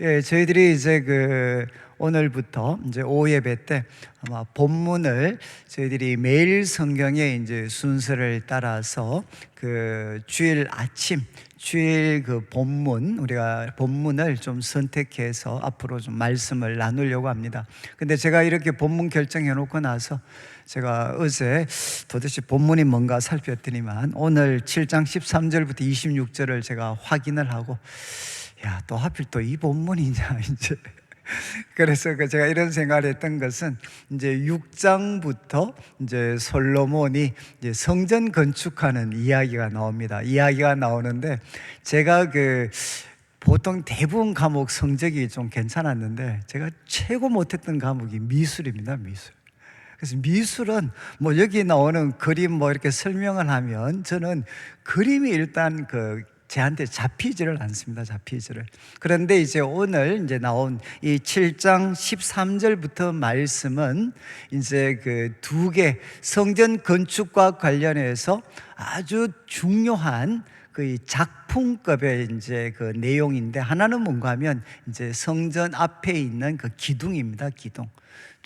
예, 저희들이 이제 그 오늘부터 이제 오후 예배 때 아마 본문을 저희들이 매일 성경의 이제 순서를 따라서 그 주일 아침 주일 그 본문 우리가 본문을 좀 선택해서 앞으로 좀 말씀을 나누려고 합니다. 근데 제가 이렇게 본문 결정해 놓고 나서 제가 어제 도대체 본문이 뭔가 살폈더니만 오늘 7장 13절부터 26절을 제가 확인을 하고 야, 또 하필 또 이 본문이냐, 이제. 그래서 그 제가 이런 생각을 했던 것은 이제 6장부터 이제 솔로몬이 이제 성전 건축하는 이야기가 나옵니다. 이야기가 나오는데 제가 그 보통 대부분 과목 성적이 좀 괜찮았는데 제가 최고 못했던 과목이 미술입니다, 미술. 그래서 미술은 뭐 여기 나오는 그림 뭐 이렇게 설명을 하면 저는 그림이 일단 그 제한테 잡히지를 않습니다. 잡히지를. 그런데 이제 오늘 이제 나온 이 7장 13절부터 말씀은 이제 그 두 개 성전 건축과 관련해서 아주 중요한 그 작품급의 이제 그 내용인데 하나는 뭔가 하면 이제 성전 앞에 있는 그 기둥입니다. 기둥.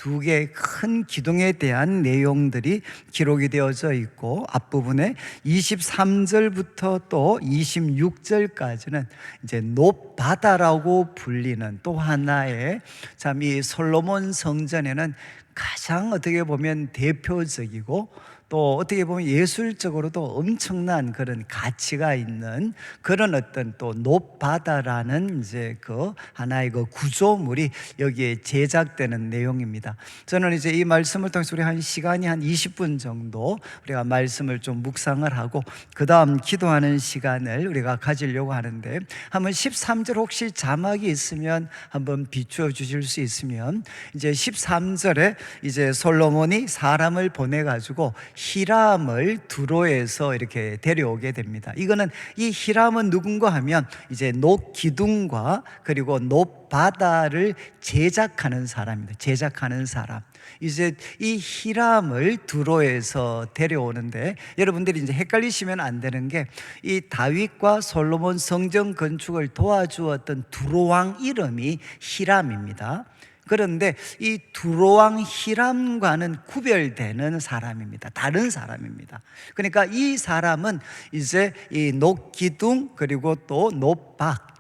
두 개의 큰 기둥에 대한 내용들이 기록이 되어져 있고 앞부분에 23절부터 또 26절까지는 이제 높바다라고 불리는 또 하나의 참 이 솔로몬 성전에는 가장 어떻게 보면 대표적이고 또 어떻게 보면 예술적으로도 엄청난 그런 가치가 있는 그런 어떤 또 높바다라는 이제 그 하나의 그 구조물이 여기에 제작되는 내용입니다. 저는 이제 이 말씀을 통해서 우리 한 시간이 한 20분 정도 우리가 말씀을 좀 묵상을 하고 그 다음 기도하는 시간을 우리가 가지려고 하는데 한번 13절 혹시 자막이 있으면 한번 비추어 주실 수 있으면 이제 13절에 이제 솔로몬이 사람을 보내 가지고 히람을 두로에서 이렇게 데려오게 됩니다. 이거는 이 히람은 누군가 하면 이제 녹 기둥과 그리고 녹 바다를 제작하는 사람입니다. 제작하는 사람. 이제 이 히람을 두로에서 데려오는데 여러분들이 이제 헷갈리시면 안 되는 게 이 다윗과 솔로몬 성전 건축을 도와주었던 두로 왕 이름이 히람입니다. 그런데 이 두로왕 히람과는 구별되는 사람입니다. 다른 사람입니다. 그러니까 이 사람은 이제 이 녹기둥 그리고 또 녹박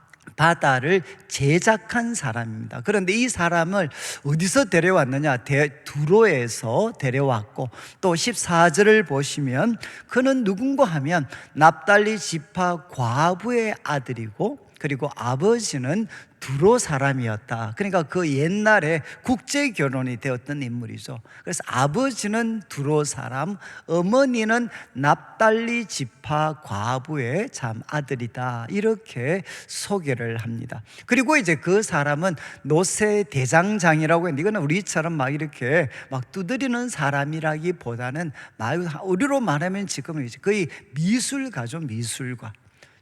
바다를 제작한 사람입니다. 그런데 이 사람을 어디서 데려왔느냐? 대, 두로에서 데려왔고 또 14절을 보시면 그는 누군가 하면 납달리 지파 과부의 아들이고 그리고 아버지는 두로 사람이었다. 그러니까 그 옛날에 국제 결혼이 되었던 인물이죠. 그래서 아버지는 두로 사람, 어머니는 납달리 지파 과부의 참 아들이다. 이렇게 소개를 합니다. 그리고 이제 그 사람은 노세 대장장이라고 했는데 이거는 우리처럼 막 이렇게 막 두드리는 사람이라기보다는 우리로 말하면 지금 거의 미술가죠, 미술가.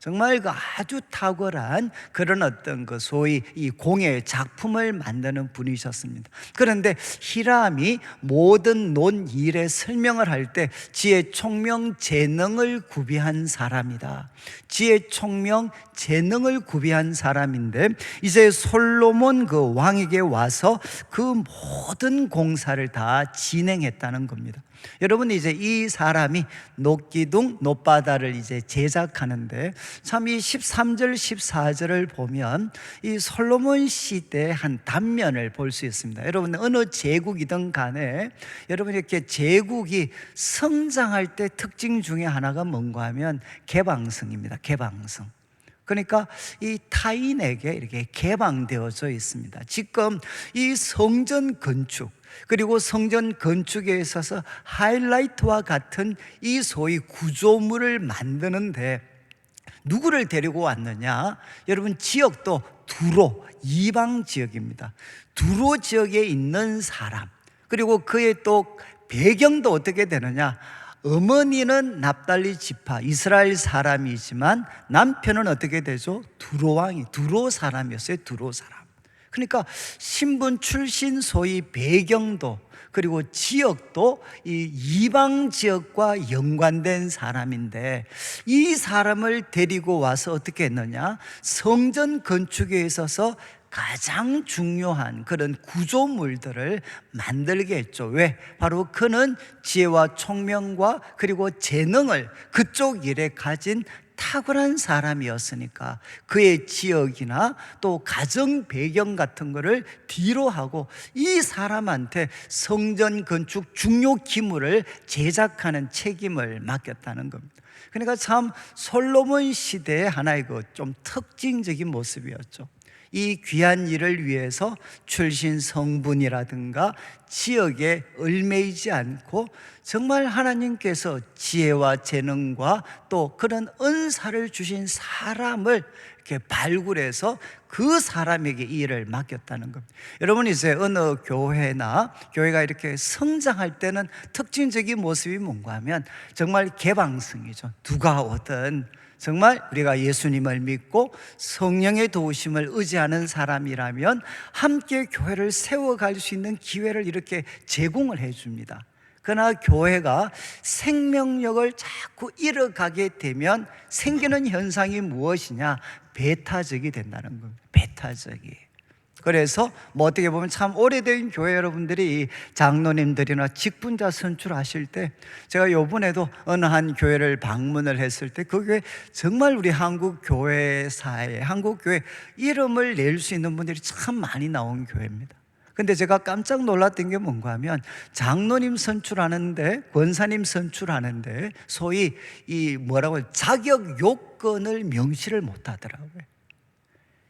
정말 그 아주 탁월한 그런 어떤 그 소위 이 공예 작품을 만드는 분이셨습니다. 그런데 히람이 모든 논 일에 설명을 할 때 지혜 총명 재능을 구비한 사람이다. 지혜 총명 재능을 구비한 사람인데 이제 솔로몬 그 왕에게 와서 그 모든 공사를 다 진행했다는 겁니다. 여러분 이제 이 사람이 녹기둥 녹바다를 이제 제작하는데 참 이 13절 14절을 보면 이 솔로몬 시대 한 단면을 볼 수 있습니다. 여러분 어느 제국이든 간에 여러분 이렇게 제국이 성장할 때 특징 중에 하나가 뭔가 하면 개방성입니다. 개방성. 그러니까 이 타인에게 이렇게 개방되어져 있습니다. 지금 이 성전 건축 그리고 성전 건축에 있어서 하이라이트와 같은 이 소위 구조물을 만드는데 누구를 데리고 왔느냐? 여러분 지역도 두로 이방 지역입니다. 두로 지역에 있는 사람 그리고 그의 또 배경도 어떻게 되느냐? 어머니는 납달리 지파 이스라엘 사람이지만 남편은 어떻게 되죠? 두로 왕이 두로 사람이었어요. 두로 사람. 그러니까 신분 출신 소위 배경도 그리고 지역도 이 이방 지역과 연관된 사람인데 이 사람을 데리고 와서 어떻게 했느냐? 성전 건축에 있어서 가장 중요한 그런 구조물들을 만들게 했죠. 왜? 바로 그는 지혜와 총명과 그리고 재능을 그쪽 일에 가진 탁월한 사람이었으니까 그의 지역이나 또 가정 배경 같은 거를 뒤로 하고 이 사람한테 성전 건축 중요 기물을 제작하는 책임을 맡겼다는 겁니다. 그러니까 참 솔로몬 시대의 하나의 그 좀 특징적인 모습이었죠. 이 귀한 일을 위해서 출신 성분이라든가 지역에 얽매이지 않고 정말 하나님께서 지혜와 재능과 또 그런 은사를 주신 사람을 이렇게 발굴해서 그 사람에게 이 일을 맡겼다는 겁니다. 여러분 이제 어느 교회나 교회가 이렇게 성장할 때는 특징적인 모습이 뭔가 하면 정말 개방성이죠. 누가 오든 정말 우리가 예수님을 믿고 성령의 도우심을 의지하는 사람이라면 함께 교회를 세워갈 수 있는 기회를 이렇게 제공을 해줍니다. 그러나 교회가 생명력을 자꾸 잃어가게 되면 생기는 현상이 무엇이냐? 배타적이 된다는 겁니다. 배타적이. 그래서 뭐 어떻게 보면 참 오래된 교회 여러분들이 이 장로님들이나 직분자 선출하실 때 제가 요번에도 어느 한 교회를 방문을 했을 때 그 교회 정말 우리 한국 교회사에 한국 교회 이름을 낼 수 있는 분들이 참 많이 나온 교회입니다. 근데 제가 깜짝 놀랐던 게 뭔가 하면 장로님 선출하는데 권사님 선출하는데 소위 이 뭐라고 자격 요건을 명시를 못 하더라고요.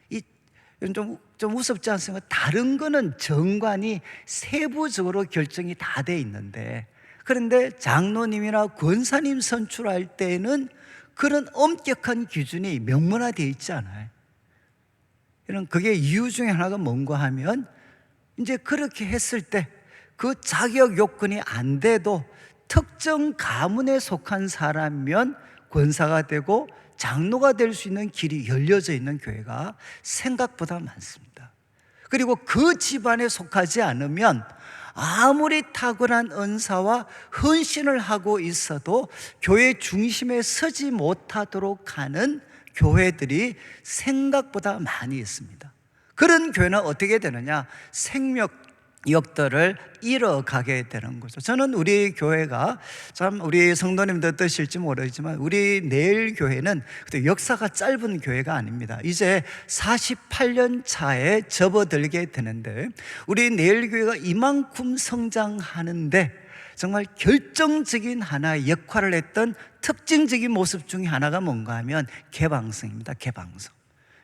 이 좀, 좀 우습지 않습니까? 다른 거는 정관이 세부적으로 결정이 다 돼 있는데 그런데 장로님이나 권사님 선출할 때는 그런 엄격한 기준이 명문화되어 있지 않아요. 이런 그게 이유 중에 하나가 뭔가 하면 이제 그렇게 했을 때 그 자격 요건이 안 돼도 특정 가문에 속한 사람이면 권사가 되고 장로가 될 수 있는 길이 열려져 있는 교회가 생각보다 많습니다. 그리고 그 집안에 속하지 않으면 아무리 탁월한 은사와 헌신을 하고 있어도 교회 중심에 서지 못하도록 하는 교회들이 생각보다 많이 있습니다. 그런 교회는 어떻게 되느냐? 생명력들을 잃어가게 되는 거죠. 저는 우리 교회가 참 우리 성도님들 뜻일지 모르지만 우리 내일 교회는 역사가 짧은 교회가 아닙니다. 이제 48년 차에 접어들게 되는데 우리 내일 교회가 이만큼 성장하는데 정말 결정적인 하나의 역할을 했던 특징적인 모습 중에 하나가 뭔가 하면 개방성입니다. 개방성.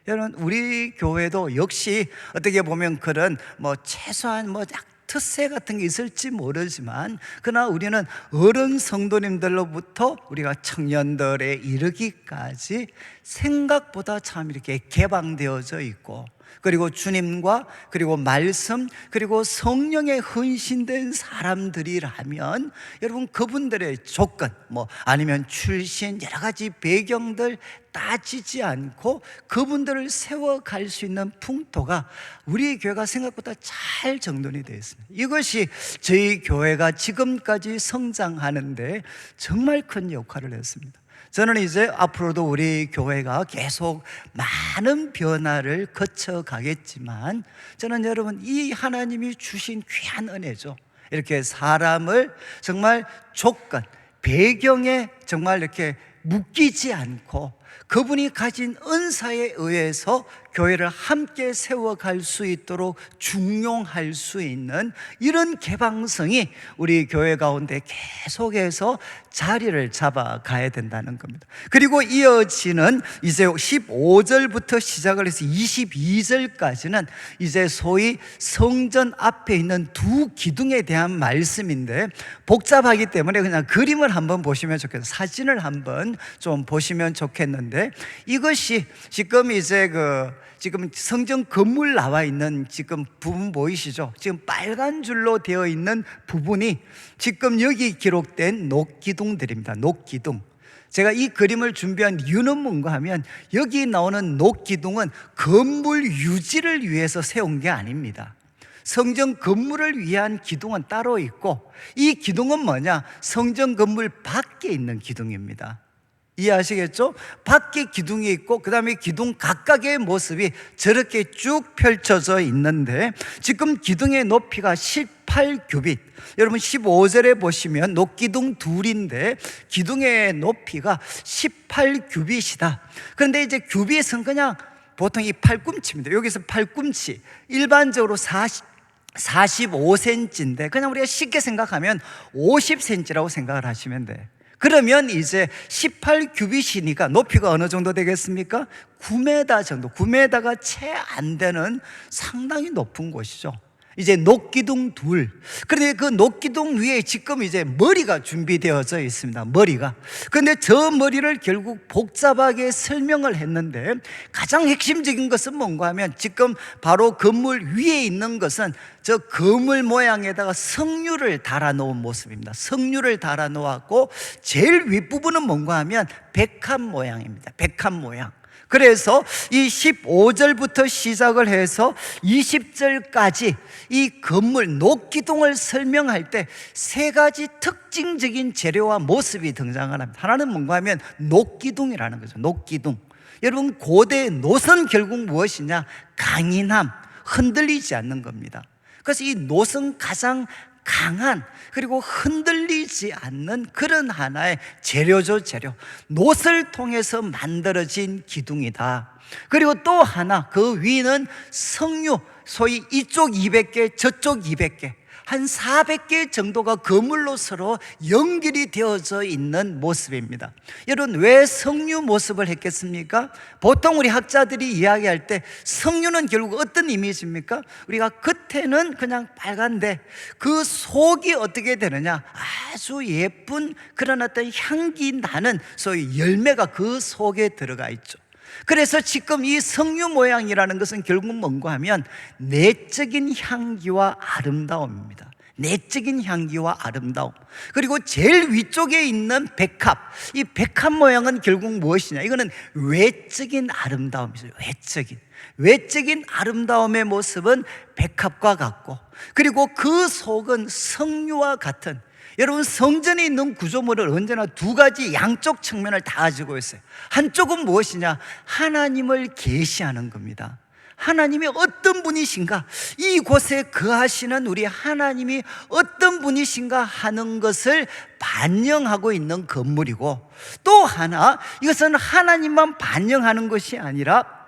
여러분 우리 교회도 역시 어떻게 보면 그런 뭐 최소한 뭐약 특세 같은 게 있을지 모르지만 그러나 우리는 어른 성도님들로부터 우리가 청년들에 이르기까지 생각보다 참 이렇게 개방되어져 있고 그리고 주님과 그리고 말씀 그리고 성령에 헌신된 사람들이라면 여러분 그분들의 조건 뭐 아니면 출신 여러 가지 배경들 따지지 않고 그분들을 세워갈 수 있는 풍토가 우리 교회가 생각보다 잘 정돈이 되어 있습니다. 이것이 저희 교회가 지금까지 성장하는데 정말 큰 역할을 했습니다. 저는 이제 앞으로도 우리 교회가 계속 많은 변화를 거쳐 가겠지만 저는 여러분 이 하나님이 주신 귀한 은혜죠. 이렇게 사람을 정말 조건, 배경에 정말 이렇게 묶이지 않고 그분이 가진 은사에 의해서 교회를 함께 세워갈 수 있도록 중용할 수 있는 이런 개방성이 우리 교회 가운데 계속해서 자리를 잡아 가야 된다는 겁니다. 그리고 이어지는 이제 15절부터 시작을 해서 22절까지는 이제 소위 성전 앞에 있는 두 기둥에 대한 말씀인데 복잡하기 때문에 그냥 그림을 한번 보시면 좋겠어요. 사진을 한번 좀 보시면 좋겠는데 이것이 지금 이제 그 지금 성전 건물 나와 있는 지금 부분 보이시죠? 지금 빨간 줄로 되어 있는 부분이 지금 여기 기록된 녹기둥들입니다. 녹기둥. 제가 이 그림을 준비한 이유는 뭔가 하면 여기 나오는 녹기둥은 건물 유지를 위해서 세운 게 아닙니다. 성전 건물을 위한 기둥은 따로 있고 이 기둥은 뭐냐? 성전 건물 밖에 있는 기둥입니다. 이해하시겠죠? 밖에 기둥이 있고 그 다음에 기둥 각각의 모습이 저렇게 쭉 펼쳐져 있는데 지금 기둥의 높이가 18규빗 여러분 15절에 보시면 녹기둥 둘인데 기둥의 높이가 18규빗이다 그런데 이제 규빗은 그냥 보통 이 팔꿈치입니다 여기서 팔꿈치 일반적으로 40 45cm인데 그냥 우리가 쉽게 생각하면 50cm라고 생각을 하시면 돼. 그러면 이제 18규빗이니까 높이가 어느 정도 되겠습니까? 9m 정도, 9m가 채 안 되는 상당히 높은 곳이죠. 이제 녹기둥 둘. 그런데 그 녹기둥 위에 지금 이제 머리가 준비되어져 있습니다. 머리가. 그런데 저 머리를 결국 복잡하게 설명을 했는데 가장 핵심적인 것은 뭔가 하면 지금 바로 건물 위에 있는 것은 저 거물 모양에다가 석류를 달아 놓은 모습입니다. 석류를 달아 놓았고 제일 윗부분은 뭔가 하면 백합 모양입니다. 백합 모양. 그래서 이 15절부터 시작을 해서 20절까지 이 건물 녹기둥을 설명할 때 세 가지 특징적인 재료와 모습이 등장을 합니다. 하나는 뭔가 하면 녹기둥이라는 거죠. 녹기둥. 여러분 고대 노선 결국 무엇이냐? 강인함, 흔들리지 않는 겁니다. 그래서 이 노선 가장 강한 그리고 흔들리지 않는 그런 하나의 재료죠 재료. 노를 통해서 만들어진 기둥이다. 그리고 또 하나 그 위는 석류 소위 이쪽 200개 저쪽 200개 한 400개 정도가 그물로 서로 연결이 되어져 있는 모습입니다. 여러분, 왜 석류 모습을 했겠습니까? 보통 우리 학자들이 이야기할 때 석류는 결국 어떤 이미지입니까? 우리가 겉에는 그냥 빨간데 그 속이 어떻게 되느냐? 아주 예쁜 그런 어떤 향기 나는 소위 열매가 그 속에 들어가 있죠. 그래서 지금 이 석류 모양이라는 것은 결국 뭔가 하면 내적인 향기와 아름다움입니다. 내적인 향기와 아름다움. 그리고 제일 위쪽에 있는 백합. 이 백합 모양은 결국 무엇이냐? 이거는 외적인 아름다움이죠. 외적인. 외적인 아름다움의 모습은 백합과 같고, 그리고 그 속은 석류와 같은 여러분 성전에 있는 구조물을 언제나 두 가지 양쪽 측면을 다 가지고 있어요. 한쪽은 무엇이냐? 하나님을 계시하는 겁니다. 하나님이 어떤 분이신가? 이곳에 거하시는 우리 하나님이 어떤 분이신가 하는 것을 반영하고 있는 건물이고 또 하나 이것은 하나님만 반영하는 것이 아니라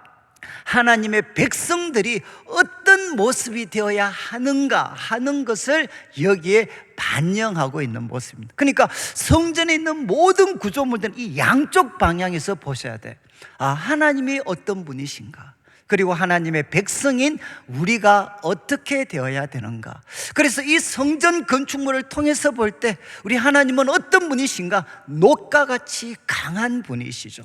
하나님의 백성들이 어떤 모습이 되어야 하는가 하는 것을 여기에 반영하고 있는 모습입니다. 그러니까 성전에 있는 모든 구조물들은 이 양쪽 방향에서 보셔야 돼. 아, 하나님이 어떤 분이신가? 그리고 하나님의 백성인 우리가 어떻게 되어야 되는가? 그래서 이 성전 건축물을 통해서 볼 때 우리 하나님은 어떤 분이신가? 녹과 같이 강한 분이시죠.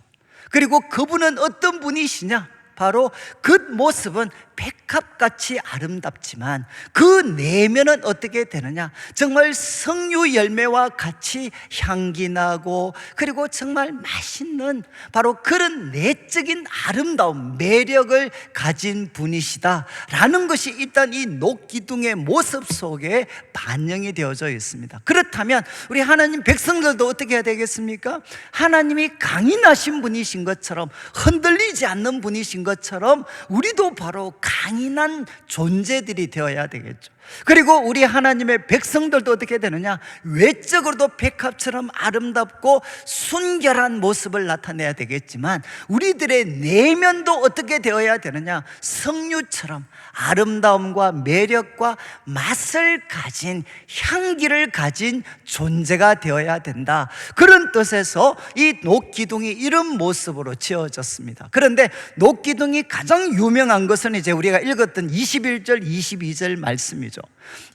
그리고 그분은 어떤 분이시냐? 바로 그 모습은 백합같이 아름답지만 그 내면은 어떻게 되느냐? 정말 석류 열매와 같이 향기 나고 그리고 정말 맛있는 바로 그런 내적인 아름다움, 매력을 가진 분이시다라는 것이 일단 이 녹기둥의 모습 속에 반영이 되어져 있습니다. 그렇다면 우리 하나님 백성들도 어떻게 해야 되겠습니까? 하나님이 강인하신 분이신 것처럼 흔들리지 않는 분이신 것처럼 우리도 바로 강인한 존재들이 되어야 되겠죠. 그리고 우리 하나님의 백성들도 어떻게 되느냐? 외적으로도 백합처럼 아름답고 순결한 모습을 나타내야 되겠지만 우리들의 내면도 어떻게 되어야 되느냐? 석류처럼 아름다움과 매력과 맛을 가진 향기를 가진 존재가 되어야 된다. 그런 뜻에서 이 녹기둥이 이런 모습으로 지어졌습니다. 그런데 녹기둥이 가장 유명한 것은 이제 우리가 읽었던 21절, 22절 말씀이죠.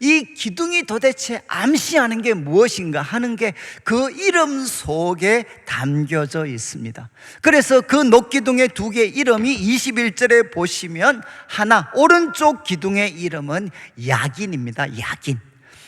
이 기둥이 도대체 암시하는 게 무엇인가 하는 게 그 이름 속에 담겨져 있습니다. 그래서 그 녹기둥의 두 개의 이름이 21절에 보시면 하나, 오른쪽 기둥의 이름은 야긴입니다. 야긴.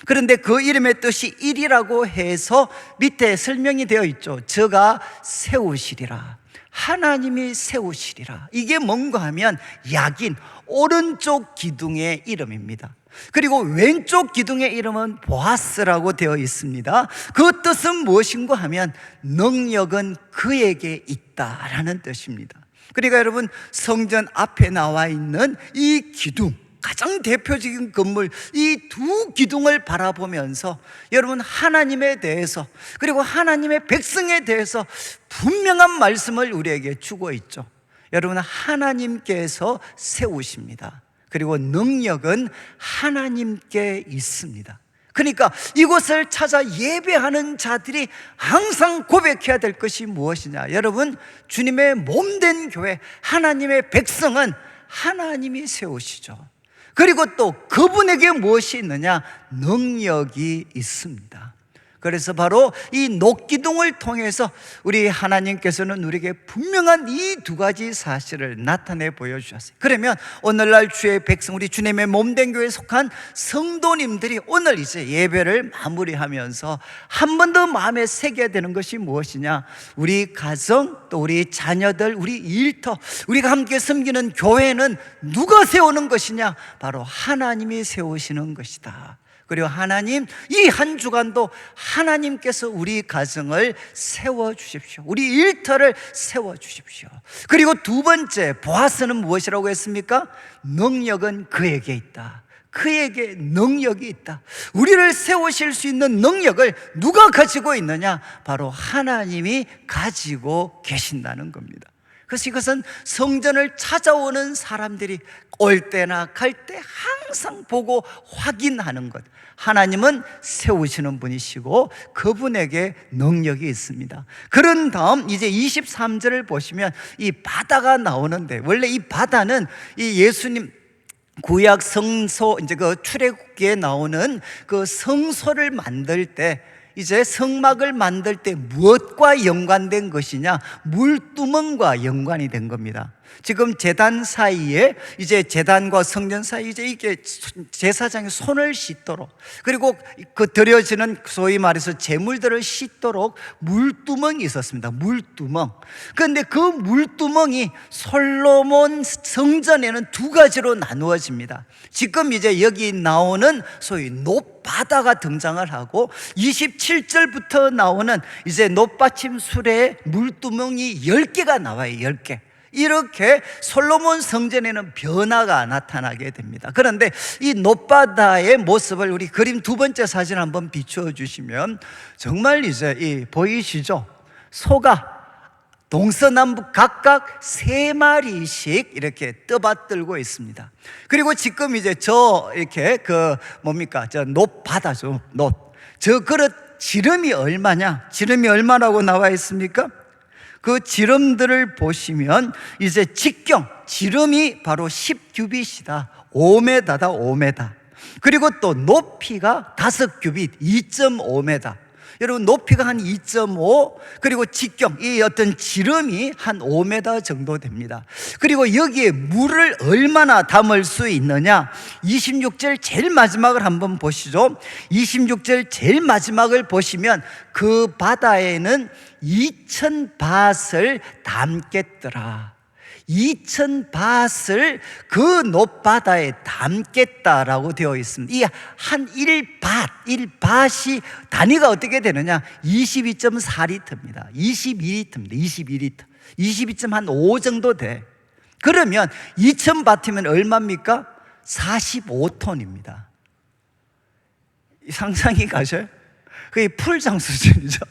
그런데 그 이름의 뜻이 일이라고 해서 밑에 설명이 되어 있죠. 저가 세우시리라. 하나님이 세우시리라. 이게 뭔가 하면 야긴, 오른쪽 기둥의 이름입니다. 그리고 왼쪽 기둥의 이름은 보아스라고 되어 있습니다. 그 뜻은 무엇인가 하면 능력은 그에게 있다라는 뜻입니다. 그러니까 여러분 성전 앞에 나와 있는 이 기둥 가장 대표적인 건물 이 두 기둥을 바라보면서 여러분 하나님에 대해서 그리고 하나님의 백성에 대해서 분명한 말씀을 우리에게 주고 있죠. 여러분 하나님께서 세우십니다. 그리고 능력은 하나님께 있습니다. 그러니까 이곳을 찾아 예배하는 자들이 항상 고백해야 될 것이 무엇이냐? 여러분, 주님의 몸 된 교회, 하나님의 백성은 하나님이 세우시죠. 그리고 또 그분에게 무엇이 있느냐? 능력이 있습니다. 그래서 바로 이 녹기둥을 통해서 우리 하나님께서는 우리에게 분명한 이 두 가지 사실을 나타내 보여주셨어요. 그러면 오늘날 주의 백성, 우리 주님의 몸된 교회에 속한 성도님들이 오늘 이제 예배를 마무리하면서 한 번 더 마음에 새겨야 되는 것이 무엇이냐? 우리 가정, 또 우리 자녀들, 우리 일터, 우리가 함께 섬기는 교회는 누가 세우는 것이냐? 바로 하나님이 세우시는 것이다. 그리고 하나님 이 한 주간도 하나님께서 우리 가정을 세워 주십시오. 우리 일터를 세워 주십시오. 그리고 두 번째 보아스는 무엇이라고 했습니까? 능력은 그에게 있다. 그에게 능력이 있다. 우리를 세우실 수 있는 능력을 누가 가지고 있느냐? 바로 하나님이 가지고 계신다는 겁니다. 그래서 이것은 성전을 찾아오는 사람들이 올 때나 갈 때 항상 보고 확인하는 것. 하나님은 세우시는 분이시고 그분에게 능력이 있습니다. 그런 다음 이제 23절을 보시면 이 바다가 나오는데 원래 이 바다는 이 예수님 구약 성소 이제 그 출애굽기에 나오는 그 성소를 만들 때 이제 성막을 만들 때 무엇과 연관된 것이냐? 물두멍과 연관이 된 겁니다. 지금 재단 사이에 이제 재단과 성전 사이 이제 이게 제사장이 손을 씻도록 그리고 그 드려지는 소위 말해서 재물들을 씻도록 물두멍이 있었습니다. 물두멍. 그런데 그 물두멍이 솔로몬 성전에는 두 가지로 나누어집니다. 지금 이제 여기 나오는 소위 높바다가 등장을 하고 27절부터 나오는 이제 높받침 수레에 물두멍이 10개가 나와요. 10개. 이렇게 솔로몬 성전에는 변화가 나타나게 됩니다. 그런데 이 높바다의 모습을 우리 그림 두 번째 사진 한번 비추어 주시면 정말 이제 이 보이시죠? 소가 동서남북 각각 세 마리씩 이렇게 떠받들고 있습니다. 그리고 지금 이제 저 이렇게 그 뭡니까? 저 높바다죠. 높. 저 그릇 지름이 얼마냐? 지름이 얼마라고 나와 있습니까? 그 지름들을 보시면 이제 직경, 지름이 바로 10규빗이다. 5m다, 5m. 그리고 또 높이가 5규빗, 2.5m. 여러분 높이가 한 2.5 그리고 직경 이 어떤 지름이 한 5m 정도 됩니다. 그리고 여기에 물을 얼마나 담을 수 있느냐? 26절 제일 마지막을 한번 보시죠. 26절 제일 마지막을 보시면 그 바다에는 2천 밭을 담겠더라. 2천 밭을 그 높바다에 담겠다라고 되어 있습니다. 이 한 1밭, 1밭이 단위가 어떻게 되느냐? 22.4리터입니다. 22리터입니다. 22리터. 22.5 정도 돼. 그러면 2천 밭이면 얼마입니까? 45톤입니다. 상상이 가셔요? 그게 풀장 수준이죠.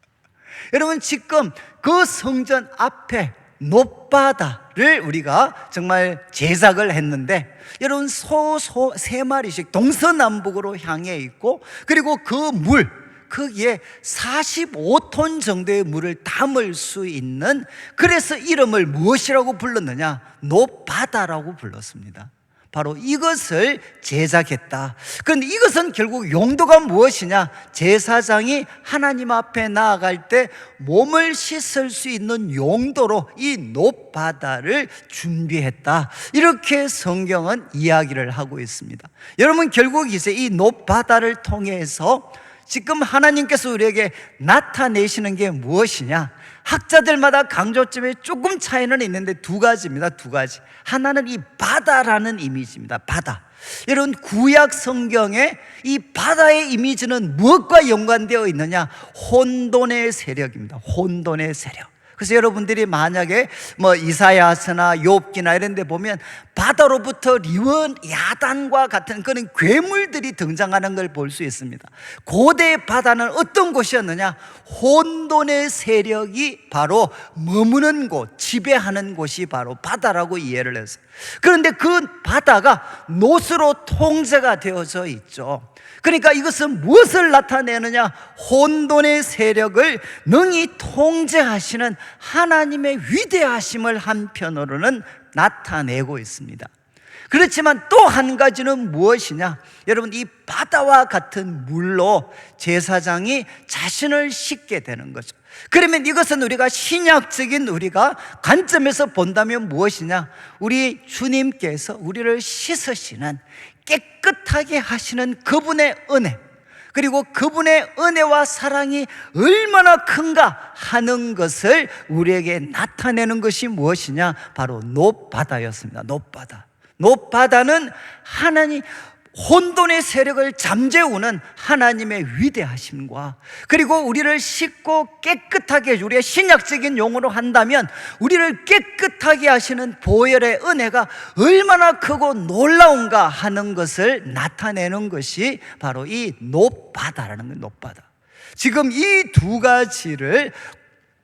여러분 지금 그 성전 앞에 높바다를 우리가 정말 제작을 했는데 여러분 소소 세 마리씩 동서남북으로 향해 있고 그리고 그 물 거기에 45톤 정도의 물을 담을 수 있는 그래서 이름을 무엇이라고 불렀느냐 높바다라고 불렀습니다. 바로 이것을 제작했다. 그런데 이것은 결국 용도가 무엇이냐? 제사장이 하나님 앞에 나아갈 때 몸을 씻을 수 있는 용도로 이 높바다를 준비했다. 이렇게 성경은 이야기를 하고 있습니다. 여러분 결국 이제 이 높바다를 통해서 지금 하나님께서 우리에게 나타내시는 게 무엇이냐? 학자들마다 강조점에 조금 차이는 있는데 두 가지입니다. 두 가지. 하나는 이 바다라는 이미지입니다. 바다. 여러분 구약 성경에 이 바다의 이미지는 무엇과 연관되어 있느냐? 혼돈의 세력입니다. 혼돈의 세력. 그래서 여러분들이 만약에 뭐 이사야서나 욥기나 이런 데 보면 바다로부터 리원 야단과 같은 그런 괴물들이 등장하는 걸 볼 수 있습니다. 고대 바다는 어떤 곳이었느냐? 혼돈의 세력이 바로 머무는 곳, 지배하는 곳이 바로 바다라고 이해를 했어요. 그런데 그 바다가 노스로 통제가 되어져 있죠. 그러니까 이것은 무엇을 나타내느냐? 혼돈의 세력을 능히 통제하시는 하나님의 위대하심을 한편으로는 나타내고 있습니다. 그렇지만 또 한 가지는 무엇이냐? 여러분, 이 바다와 같은 물로 제사장이 자신을 씻게 되는 거죠. 그러면 이것은 우리가 신약적인 우리가 관점에서 본다면 무엇이냐? 우리 주님께서 우리를 씻으시는 깨끗하게 하시는 그분의 은혜, 그리고 그분의 은혜와 사랑이 얼마나 큰가 하는 것을 우리에게 나타내는 것이 무엇이냐? 바로 높바다였습니다. 높바다. 높바다는 하나님 혼돈의 세력을 잠재우는 하나님의 위대하심과 그리고 우리를 씻고 깨끗하게 우리의 신약적인 용어로 한다면 우리를 깨끗하게 하시는 보혈의 은혜가 얼마나 크고 놀라운가 하는 것을 나타내는 것이 바로 이 높바다라는 거예요. 높바다. 지금 이 두 가지를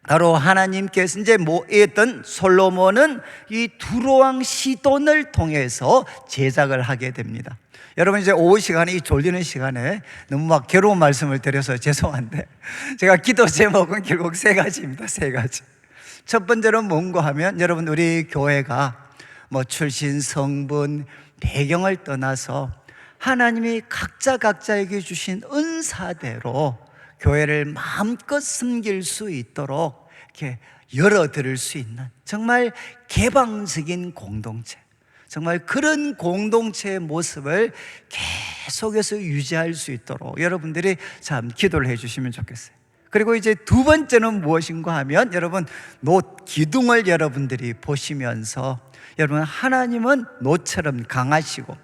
바로 하나님께서 이제 모했던 솔로몬은 이 두로왕 시돈을 통해서 제작을 하게 됩니다. 여러분 이제 오후 시간에 이 졸리는 시간에 너무 막 괴로운 말씀을 드려서 죄송한데 제가 기도 제목은 결국 세 가지입니다. 세 가지. 첫 번째는 뭔가 하면 여러분 우리 교회가 뭐 출신 성분 배경을 떠나서 하나님이 각자 각자에게 주신 은사대로 교회를 마음껏 섬길 수 있도록 이렇게 열어드릴 수 있는 정말 개방적인 공동체. 정말 그런 공동체의 모습을 계속해서 유지할 수 있도록 여러분들이 참 기도를 해 주시면 좋겠어요. 그리고 이제 두 번째는 무엇인가 하면 여러분 노 기둥을 여러분들이 보시면서 여러분 하나님은 노처럼 강하시고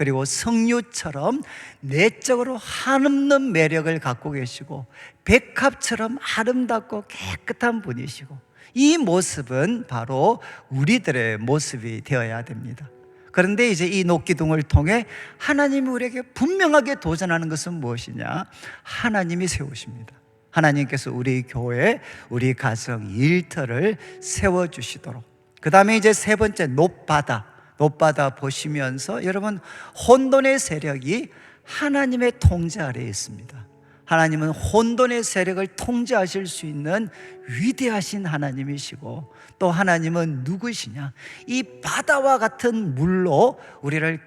그리고 성류처럼 내적으로 한없는 매력을 갖고 계시고 백합처럼 아름답고 깨끗한 분이시고 이 모습은 바로 우리들의 모습이 되어야 됩니다. 그런데 이제 이 녹기둥을 통해 하나님이 우리에게 분명하게 도전하는 것은 무엇이냐? 하나님이 세우십니다. 하나님께서 우리 교회, 우리 가정 일터를 세워 주시도록. 그 다음에 이제 세 번째, 높바다. 높바다 보시면서 여러분, 혼돈의 세력이 하나님의 통제 아래에 있습니다. 하나님은 혼돈의 세력을 통제하실 수 있는 위대하신 하나님이시고 또 하나님은 누구시냐? 이 바다와 같은 물로 우리를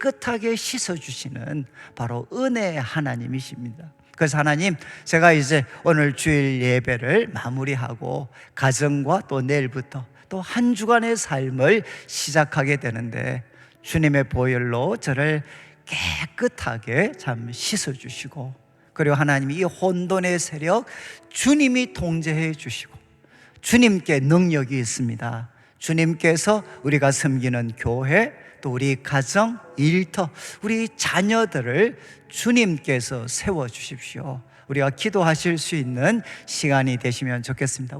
깨끗하게 씻어주시는 바로 은혜의 하나님이십니다. 그래서 하나님, 제가 이제 오늘 주일 예배를 마무리하고 가정과 또 내일부터 또 한 주간의 삶을 시작하게 되는데 주님의 보혈로 저를 깨끗하게 참 씻어 주시고 그리고 하나님이 이 혼돈의 세력 주님이 통제해 주시고 주님께 능력이 있습니다. 주님께서 우리가 섬기는 교회 또 우리 가정, 일터, 우리 자녀들을 주님께서 세워 주십시오. 우리가 기도하실 수 있는 시간이 되시면 좋겠습니다.